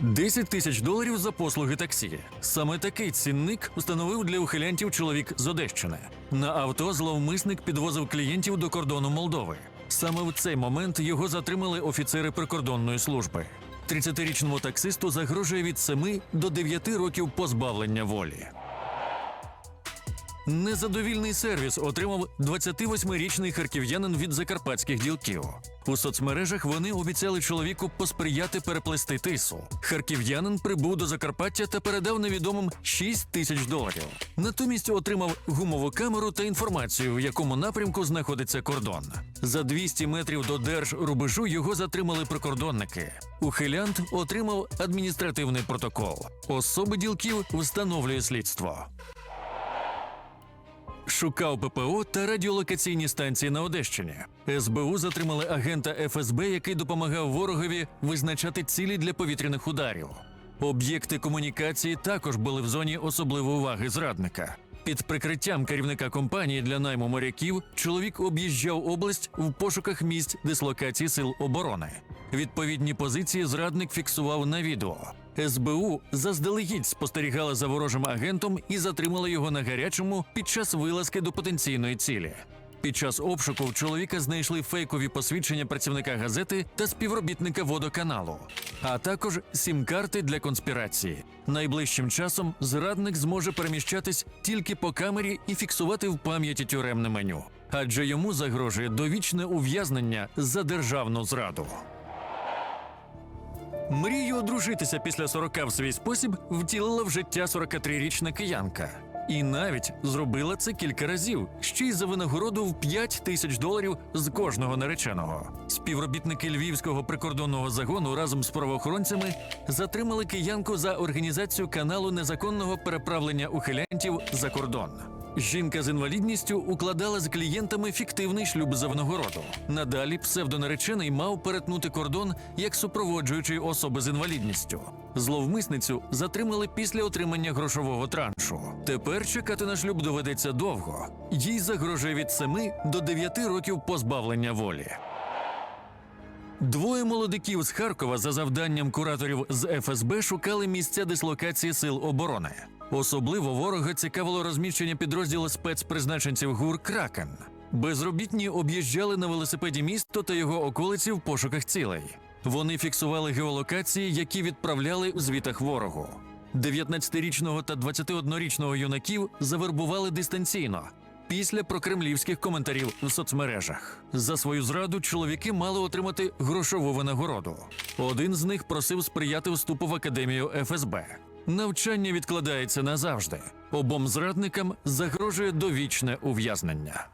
10 тисяч доларів за послуги таксі. Саме такий цінник установив для ухилянтів чоловік з Одещини. На авто зловмисник підвозив клієнтів до кордону Молдови. Саме в цей момент його затримали офіцери прикордонної служби. 30-річному таксисту загрожує від 7 до 9 років позбавлення волі. Незадовільний сервіс отримав 28-річний харків'янин від закарпатських ділків. У соцмережах вони обіцяли чоловіку посприяти переплести тису. Харків'янин прибув до Закарпаття та передав невідомим 6 тисяч доларів. Натомість отримав гумову камеру та інформацію, в якому напрямку знаходиться кордон. За 200 метрів до держрубежу його затримали прикордонники. Ухилянт отримав адміністративний протокол. Особи ділків встановлює слідство. Шукав ППО та радіолокаційні станції на Одещині. СБУ затримали агента ФСБ, який допомагав ворогові визначати цілі для повітряних ударів. Об'єкти комунікації також були в зоні особливої уваги зрадника. Під прикриттям керівника компанії для найму моряків чоловік об'їжджав область в пошуках місць дислокації сил оборони. Відповідні позиції зрадник фіксував на відео. СБУ заздалегідь спостерігала за ворожим агентом і затримала його на гарячому під час вилазки до потенційної цілі. Під час обшуку чоловіка знайшли фейкові посвідчення працівника газети та співробітника водоканалу, а також сім-карти для конспірації. Найближчим часом зрадник зможе переміщатись тільки по камері і фіксувати в пам'яті тюремне меню, адже йому загрожує довічне ув'язнення за державну зраду. Мрію одружитися після 40 в свій спосіб втілила в життя 43-річна киянка. І навіть зробила це кілька разів, ще й за винагороду в 5 тисяч доларів з кожного нареченого. Співробітники львівського прикордонного загону разом з правоохоронцями затримали киянку за організацію каналу незаконного переправлення ухилянтів за кордон. Жінка з інвалідністю укладала з клієнтами фіктивний шлюб за винагороду. Надалі псевдонаречений мав перетнути кордон як супроводжуючий особи з інвалідністю. Зловмисницю затримали після отримання грошового траншу. Тепер чекати на шлюб доведеться довго. Їй загрожує від 7 до 9 років позбавлення волі. Двоє молодиків з Харкова за завданням кураторів з ФСБ шукали місця дислокації сил оборони. Особливо ворога цікавило розміщення підрозділу спецпризначенців ГУР Кракен. Безробітні об'їжджали на велосипеді місто та його околиці в пошуках цілей. Вони фіксували геолокації, які відправляли у звітах ворогу. 19-річного та 21-річного юнаків завербували дистанційно після прокремлівських коментарів в соцмережах. За свою зраду чоловіки мали отримати грошову винагороду. Один з них просив сприяти вступу в академію ФСБ. Навчання відкладається назавжди. Обом зрадникам загрожує довічне ув'язнення.